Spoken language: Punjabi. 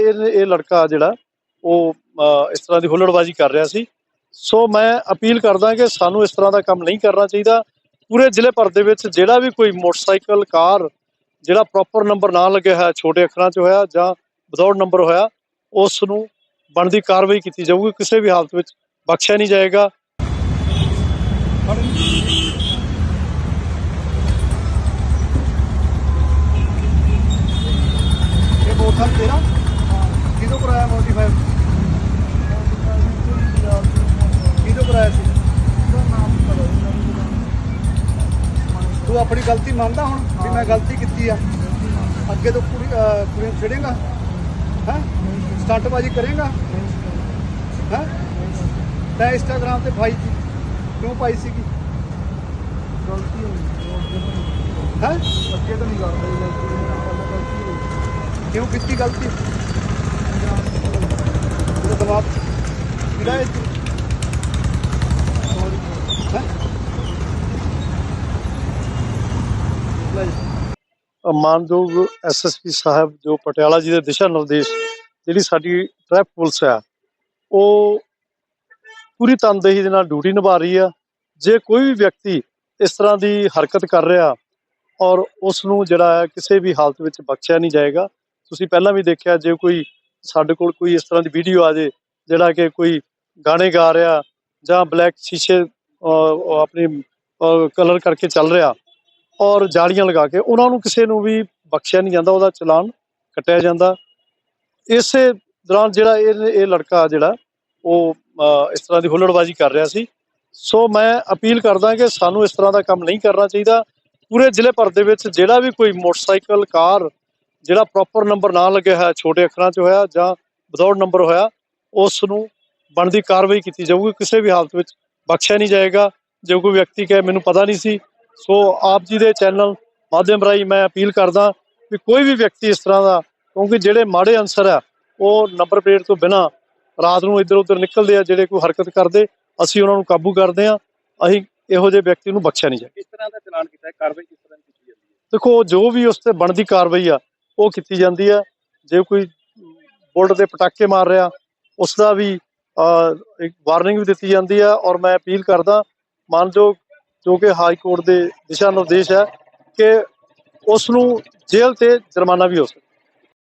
ਜਿਹੜਾ ਇਹ ਇਹ ਲੜਕਾ ਜਿਹੜਾ, ਉਹ ਇਸ ਤਰ੍ਹਾਂ ਦੀ ਹੁੱਲੜਬਾਜ਼ੀ ਕਰ ਰਿਹਾ ਸੀ। ਸੋ ਮੈਂ ਅਪੀਲ ਕਰਦਾ ਕਿ ਸਾਨੂੰ ਇਸ ਤਰ੍ਹਾਂ ਦਾ ਕੰਮ ਨਹੀਂ ਕਰਨਾ ਚਾਹੀਦਾ। ਪੂਰੇ ਜ਼ਿਲ੍ਹੇ ਭਰ ਦੇ ਵਿੱਚ ਜਿਹੜਾ ਵੀ ਕੋਈ ਮੋਟਰਸਾਈਕਲ, ਕਾਰ, ਜਿਹੜਾ ਪ੍ਰੋਪਰ ਨੰਬਰ ਨਾ ਲੱਗਿਆ ਹੋਇਆ, ਛੋਟੇ ਅੱਖਰਾਂ 'ਚ ਹੋਇਆ ਜਾਂ ਵਿਦਆਊਟ ਨੰਬਰ ਹੋਇਆ, ਉਸ ਨੂੰ ਬਣਦੀ ਕਾਰਵਾਈ ਕੀਤੀ ਜਾਊਗੀ। ਕਿਸੇ ਵੀ ਹਾਲਤ ਵਿੱਚ ਬਖਸ਼ਿਆ ਨਹੀਂ ਜਾਏਗਾ ਇਹ ਮੋਟਰਸਾਈਕਲ ਤੇਰਾ ਕਿਹਦੋਂ ਕਰਾਇਆ ਮੋਡੀਫਾਈ ਕਿਹਦੋਂ ਕਰਾਇਆ ਸੀ? ਤੂੰ ਆਪਣੀ ਗਲਤੀ ਮੰਨਦਾ ਹੁਣ ਵੀ ਮੈਂ ਗਲਤੀ ਕੀਤੀ ਆ? ਅੱਗੇ ਤੋਂ ਕੁੜੀ ਅਹ ਕੁੜੀ ਨੂੰ ਛੇੜੇਗਾ? ਹੈ? ਸਟੰਟਬਾਜ਼ੀ ਕਰੇਗਾ? ਹੈ? ਤੈਂ ਇੰਸਟਾਗ੍ਰਾਮ ਤੇ ਪਾਈ ਸੀ। ਕਿਉਂ ਪਾਈ ਸੀਗੀ? ਗਲਤੀ ਹੈ? ਅੱਗੇ ਤਾਂ ਨਹੀਂ ਕਰਦਾ। ਕਿਉਂ ਕੀਤੀ ਗਲਤੀ? ਉਹਦਾ ਦਬਾਅ ਕਿਹੜਾ ਹੈ? ਮਾਨਯੋਗ ਐਸਐਸਪੀ ਸਾਹਿਬ, ਜੋ ਪਟਿਆਲਾ ਜੀ ਦੇ ਦਿਸ਼ਾ ਨਿਰਦੇਸ਼, ਜਿਹੜੀ ਸਾਡੀ ਟ੍ਰੈਫਿਕ ਪੁਲਿਸ ਹੈ ਉਹ ਪੂਰੀ ਤਨਦੇਹੀ ਦੇ ਨਾਲ ਡਿਊਟੀ ਨਿਭਾ ਰਹੀ ਆ। ਜੇ ਕੋਈ ਵੀ ਵਿਅਕਤੀ ਇਸ ਤਰ੍ਹਾਂ ਦੀ ਹਰਕਤ ਕਰ ਰਿਹਾ ਔਰ ਉਸ ਨੂੰ ਜਿਹੜਾ ਹੈ ਕਿਸੇ ਵੀ ਹਾਲਤ ਵਿੱਚ ਬਖਸ਼ਿਆ ਨਹੀਂ ਜਾਏਗਾ, ਤੁਸੀਂ ਪਹਿਲਾਂ ਵੀ ਦੇਖਿਆ, ਜੇ ਕੋਈ ਸਾਡੇ ਕੋਲ ਕੋਈ ਇਸ ਤਰ੍ਹਾਂ ਦੀ ਵੀਡੀਓ ਆ ਜੇ ਜਿਹੜਾ ਕਿ ਕੋਈ ਗਾਣੇ ਗਾ ਰਿਹਾ ਜਾਂ ਬਲੈਕ ਸ਼ੀਸ਼ੇ ਆਪਣੀ ਕਲਰ ਕਰਕੇ ਚੱਲ ਰਿਹਾ ਔਰ ਜਾਲੀਆਂ ਲਗਾ ਕੇ ਉਹਨਾਂ ਨੂੰ ਕਿਸੇ ਨੂੰ ਵੀ ਬਖਸ਼ਿਆ ਨਹੀਂ ਜਾਂਦਾ, ਉਹਦਾ ਚਲਾਨ ਕੱਟਿਆ ਜਾਂਦਾ। ਇਸੇ ਦੌਰਾਨ ਜਿਹੜਾ ਇਹ ਇਹ ਲੜਕਾ ਜਿਹੜਾ, ਉਹ ਇਸ ਤਰ੍ਹਾਂ ਦੀ ਹੁੱਲੜਬਾਜ਼ੀ ਕਰ ਰਿਹਾ ਸੀ। ਸੋ ਮੈਂ ਅਪੀਲ ਕਰਦਾ ਕਿ ਸਾਨੂੰ ਇਸ ਤਰ੍ਹਾਂ ਦਾ ਕੰਮ ਨਹੀਂ ਕਰਨਾ ਚਾਹੀਦਾ। ਪੂਰੇ ਜ਼ਿਲ੍ਹੇ ਭਰ ਦੇ ਵਿੱਚ ਜਿਹੜਾ ਵੀ ਕੋਈ ਮੋਟਰਸਾਈਕਲ, ਕਾਰ, ਜਿਹੜਾ ਪ੍ਰੋਪਰ ਨੰਬਰ ਨਾ ਲੱਗਿਆ ਹੋਇਆ, ਛੋਟੇ ਅੱਖਰਾਂ 'ਚ ਹੋਇਆ ਜਾਂ ਵਿਦਆਊਟ ਨੰਬਰ ਹੋਇਆ ਉਸ ਨੂੰ ਬਣਦੀ ਕਾਰਵਾਈ ਕੀਤੀ ਜਾਊਗੀ ਕਿਸੇ ਵੀ ਹਾਲਤ ਵਿੱਚ ਬਖਸ਼ਿਆ ਨਹੀਂ ਜਾਏਗਾ। ਜੇ ਕੋਈ ਵਿਅਕਤੀ ਕਹੇ ਮੈਨੂੰ ਪਤਾ ਨਹੀਂ ਸੀ। ਸੋ ਆਪ ਜੀ ਦੇ ਚੈਨਲ ਮਾਧਿਅਮ ਰਾਹੀਂ ਮੈਂ ਅਪੀਲ ਕਰਦਾ ਵੀ ਕੋਈ ਵੀ ਵਿਅਕਤੀ ਇਸ ਤਰ੍ਹਾਂ ਦਾ ਕਿਉਂਕਿ ਜਿਹੜੇ ਮਾੜੇ ਅਨਸਰ ਆ ਉਹ ਨੰਬਰ ਪਲੇਟ ਤੋਂ ਬਿਨਾ ਰਾਤ ਨੂੰ ਇੱਧਰ ਉੱਧਰ ਨਿਕਲਦੇ ਆ ਜਿਹੜੇ ਕੋਈ ਹਰਕਤ ਕਰਦੇ ਅਸੀਂ ਉਹਨਾਂ ਨੂੰ ਕਾਬੂ ਕਰਦੇ ਆ ਅਸੀਂ ਇਹੋ ਜਿਹੇ ਵਿਅਕਤੀ ਨੂੰ ਬਖਸ਼ਿਆ ਨਹੀਂ ਜਾਏ ਕਿਸ ਤਰ੍ਹਾਂ ਦਾ ਚਲਾਨ ਕੀਤਾ ਹੈ? ਕਾਰਵਾਈ ਕਿਸ ਤਰ੍ਹਾਂ ਕੀਤੀ ਜਾਂਦੀ ਹੈ? ਦੇਖੋ ਜੋ ਵੀ ਉਸ ਤੇ ਬਣਦੀ ਕਾਰਵਾਈ ਆ ਉਹ ਕੀਤੀ ਜਾਂਦੀ ਆ। ਜੇ ਕੋਈ ਬੁਲਟ ਦੇ ਪਟਾਕੇ ਮਾਰ ਰਿਹਾ ਉਸ ਦਾ ਵੀ ਇੱਕ ਵਾਰਨਿੰਗ ਵੀ ਦਿੱਤੀ ਜਾਂਦੀ ਹੈ ਔਰ ਮੈਂ ਅਪੀਲ ਕਰਦਾ, ਮਾਨਯੋਗ ਜੋ ਕਿ ਹਾਈ ਕੋਰਟ ਦੇ ਦਿਸ਼ਾ ਨਿਰਦੇਸ਼ ਹੈ ਕਿ ਉਸ ਨੂੰ ਜੇਲ੍ਹ ਤੇ ਜੁਰਮਾਨਾ ਵੀ ਹੋ ਸਕਦਾ